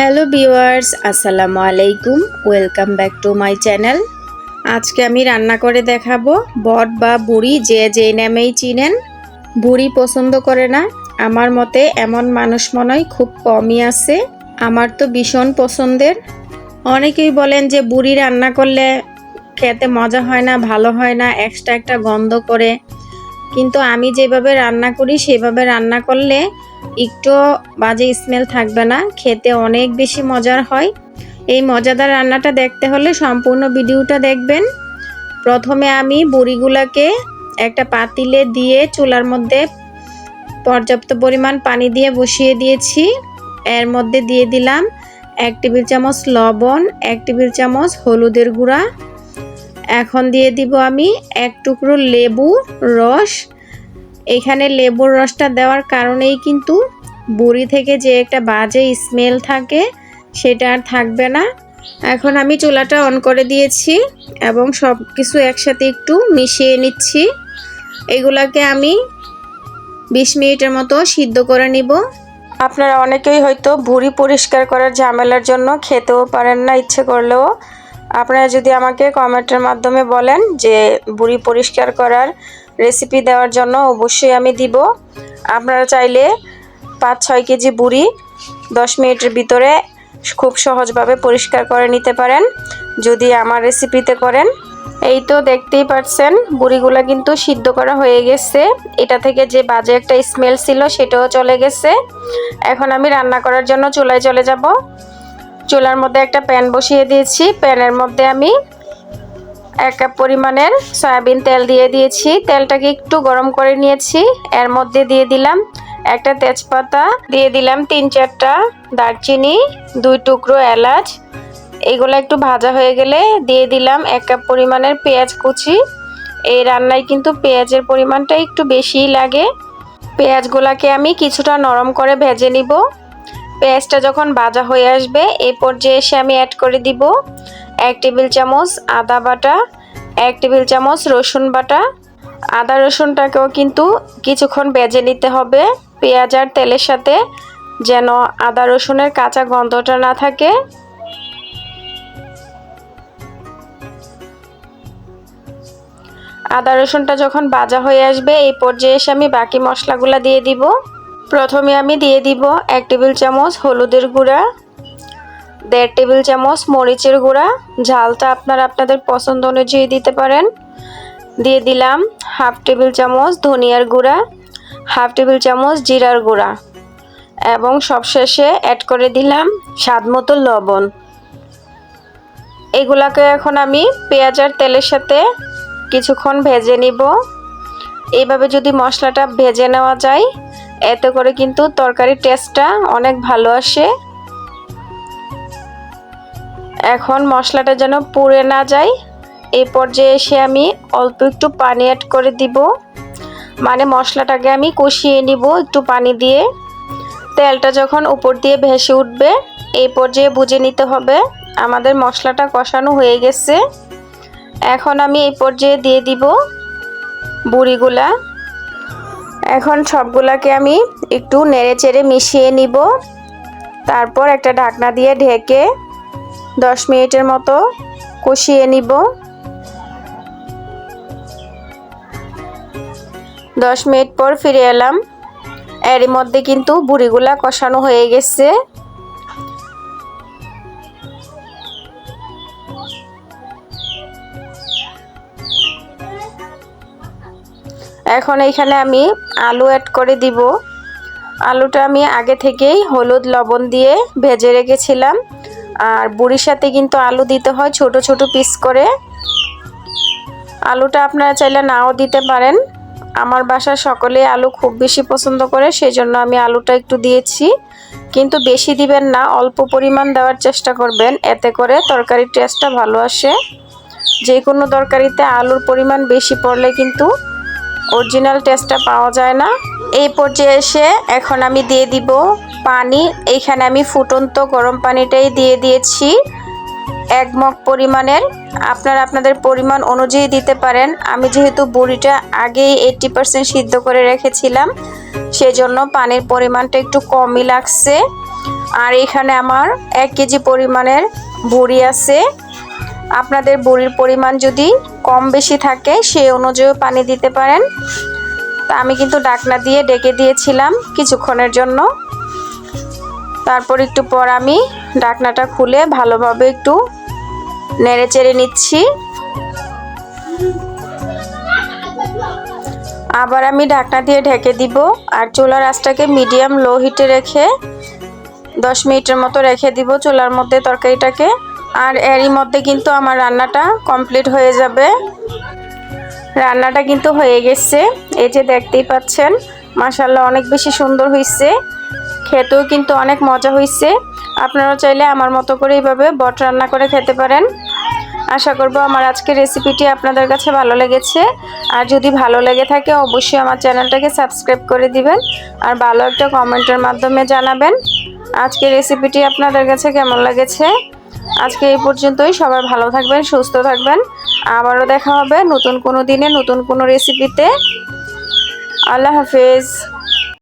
Hello viewers, আসসালামু আলাইকুম। Welcome back to my channel. আজকে আমি রান্না করে দেখাবো বট বা বুড়ি যে যে নামেই চিনেন। বুড়ি পছন্দ করে না। আমার মতে এমন মানুষ মনে হয় খুব কমই আছে। আমার তো ভীষণ পছন্দের। অনেকেই বলেন যে বুড়ি রান্না করলে খেতে মজা হয় না, ভালো হয় না এক্সট্রা একটা গন্ধ করে। কিন্তু আমি যেভাবে রান্না করি, সেভাবে রান্না করলে একটু বাজে স্মেল থাকবে না, খেতে অনেক বেশি মজার হয়। এই মজাদার রান্নাটা দেখতে হলে সম্পূর্ণ ভিডিওটা দেখবেন। প্রথমে আমি বড়িগুলাকে একটা পাতিলে দিয়ে চুলার মধ্যে পর্যাপ্ত পরিমাণ পানি দিয়ে বসিয়ে দিয়েছি। এর মধ্যে দিয়ে দিলাম এক টেবিল চামচ লবণ, এক টেবিল চামচ হলুদের গুঁড়া। এখন দিয়ে দিব আমি এক টুকরো লেবু রস এখানে লেবুর রসটা দেওয়ার কারণেই কিন্তু বড়ি থেকে যে একটা বাজে স্মেল থাকে, সেটা আর থাকবে না। এখন আমি চুলাটা অন করে দিয়েছি এবং সব কিছু একসাথে একটু মিশিয়ে নিচ্ছি। এগুলাকে আমি বিশ মিনিটের মতো সিদ্ধ করে নিব। আপনারা অনেকেই হয়তো ভুঁড়ি পরিষ্কার করার ঝামেলার জন্য খেতেও পারেন না, ইচ্ছে করলেও। আপনারা যদি আমাকে কমেন্টের মাধ্যমে বলেন যে বুড়ি পরিষ্কার করার রেসিপি দেওয়ার জন্য অবশ্যই আমি দিব। আপনারা চাইলে পাঁচ, ছয় কেজি বুড়ি দশ মিনিটের ভিতরে খুব সহজভাবে পরিষ্কার করে নিতে পারেন, যদি আমার রেসিপিতে করেন। এই তো দেখতেই পাচ্ছেন বুড়িগুলো কিন্তু সিদ্ধ করা হয়ে গেছে। এটা থেকে যে বাজে একটা স্মেল ছিল সেটাও চলে গেছে। এখন আমি রান্না করার জন্য চুলায় চলে যাব। চুলার মধ্যে একটা প্যান বসিয়ে দিয়েছি। প্যানের মধ্যে আমি এক কাপ পরিমাণের সয়াবিন তেল দিয়ে দিয়েছি। তেলটাকে একটু গরম করে নিয়েছি। এর মধ্যে দিয়ে দিলাম একটা তেজপাতা। দিয়ে দিলাম তিন চারটা দারচিনি, দুই টুকরো এলাচ। এগুলো একটু ভাজা হয়ে গেলে দিয়ে দিলাম এক কাপ পরিমাণের পেঁয়াজ কুচি। এই রান্নায় কিন্তু পেঁয়াজের পরিমাণটা একটু বেশিই লাগে। পেঁয়াজগুলোকে আমি কিছুটা নরম করে ভেজে নিব। পেঁয়াজটা যখন ভাজা হয়ে আসবে এই পর্যায়ে এসে আমি অ্যাড করে দিব। এক টেবিল চামচ আদা বাটা, এক টেবিল চামচ রসুন বাটা। আদা রসুনটাকেও কিন্তু কিছুক্ষণ বেজে নিতে হবে পেঁয়াজ আর তেলের সাথে, যেন আদা রসুনের কাঁচা গন্ধটা না থাকে। আদা রসুনটা যখন ভাজা হয়ে আসবে, এই পর্যায়ে এসে আমি বাকি মশলাগুলো দিয়ে দিব। প্রথমে আমি দিয়ে দিব এক টেবিল চামচ হলুদের গুঁড়া। দেড় টেবিল চামচ মরিচের গুঁড়া। ঝালটা আপনারা আপনাদের পছন্দ অনুযায়ী দিতে পারেন। দিয়ে দিলাম হাফ টেবিল চামচ ধনিয়ার গুঁড়া, হাফ টেবিল চামচ জিরার গুঁড়া এবং সবশেষে অ্যাড করে দিলাম স্বাদ মতো লবণ। এগুলাকে এখন আমি পেঁয়াজ আর তেলের সাথে কিছুক্ষণ ভেজে নিব। এইভাবে যদি মশলাটা ভেজে নেওয়া যায়, এতে করে কিন্তু তরকারির টেস্টটা অনেক ভালো আসে। এখন মশলাটা যেন পুড়ে না যায়। এই পর্যায়ে এসে আমি অল্প একটু পানি অ্যাড করে দিব। মানে মশলাটাকে আমি কষিয়ে নিব একটু পানি দিয়ে। তেলটা যখন উপর দিয়ে ভেসে উঠবে এই পর্যায়ে বুঝে নিতে হবে আমাদের মশলাটা কষানো হয়ে গেছে। এখন আমি এই পর্যায়ে দিয়ে দিব বুড়িগুলা। এখন সবগুলাকে আমি একটু নেড়ে চেড়ে মিশিয়ে নিব। তারপর একটা ঢাকনা দিয়ে ঢেকে দশ মিনিটের মতো কষিয়ে নিব। দশ মিনিট পর ফিরে এলাম। এরই মধ্যে কিন্তু বুড়িগুলা কষানো হয়ে গেছে। এখন এইখানে আমি আলু অ্যাড করে দিব। আলুটা আমি আগে থেকেই হলুদ লবণ দিয়ে ভেজে রেখেছিলাম। আর বুড়ির সাথে কিন্তু আলু দিতে হয়, ছোট ছোট পিস করে। আলুটা আপনারা চাইলে নাও দিতে পারেন। আমার বাসার সকলে আলু খুব বেশি পছন্দ করে সেই জন্য আমি আলুটা একটু দিয়েছি। কিন্তু বেশি দিবেন না, অল্প পরিমাণ দেওয়ার চেষ্টা করবেন, এতে করে তরকারির টেস্টটা ভালো আসে। যে কোনো তরকারিতে আলুর পরিমাণ বেশি পড়লে কিন্তু অরিজিনাল টেস্টটা পাওয়া যায় না। এই পর্যায়ে এসে এখন আমি দিয়ে দিব পানি। এইখানে আমি ফুটন্ত গরম পানিটাই দিয়ে দিয়েছি। এক মগ পরিমাণের। আপনারা আপনাদের পরিমাণ অনুযায়ী দিতে পারেন। আমি যেহেতু বড়িটা আগেই এইটটি পার্সেন্ট সিদ্ধ করে রেখেছিলাম, সেজন্য পানির পরিমাণটা একটু কমই লাগছে। আর এখানে আমার এক কেজি পরিমাণের বড়ি আছে। আপনাদের বড়ির পরিমাণ যদি কম বেশি থাকে, সেই অনুযায়ী পানি দিতে পারেন। তা আমি কিন্তু ডাকনা দিয়ে ডেকে দিয়েছিলাম কিছুক্ষণের জন্য। তারপর একটু পর আমি ডাকনাটা খুলে ভালোভাবে একটু নেড়ে চেড়ে নিচ্ছি। আবার আমি ঢাকনা দিয়ে ঢেকে দিব আর চুলার আঁচটাকে মিডিয়াম লো হিটে রেখে দশ মিনিটের মতো রেখে দিব চুলার মধ্যে তরকারিটাকে। আর এরই মধ্যে কিন্তু আমার রান্নাটা কমপ্লিট হয়ে যাবে। রান্নাটা কিন্তু হয়ে গেছে। এই যে দেখতেই পাচ্ছেন মাসাল্লাহ অনেক বেশি সুন্দর হয়েছে খেতেও কিন্তু অনেক মজা হয়েছে আপনারা চাইলে আমার মতো করে এইভাবে বট রান্না করে খেতে পারেন। আশা করব আমার আজকের রেসিপিটি আপনাদের কাছে ভালো লেগেছে। আর যদি ভালো লেগে থাকে, অবশ্যই আমার চ্যানেলটাকে সাবস্ক্রাইব করে দিবেন আর ভালো একটা কমেন্টের মাধ্যমে জানাবেন। আজকের রেসিপিটি আপনাদের কাছে কেমন লেগেছে? আজকে এই পর্যন্তই। সবাই ভালো থাকবেন, সুস্থ থাকবেন। আবারও দেখা হবে নতুন কোনো দিনে, নতুন কোনো রেসিপিতে আল্লাহ হাফেজ।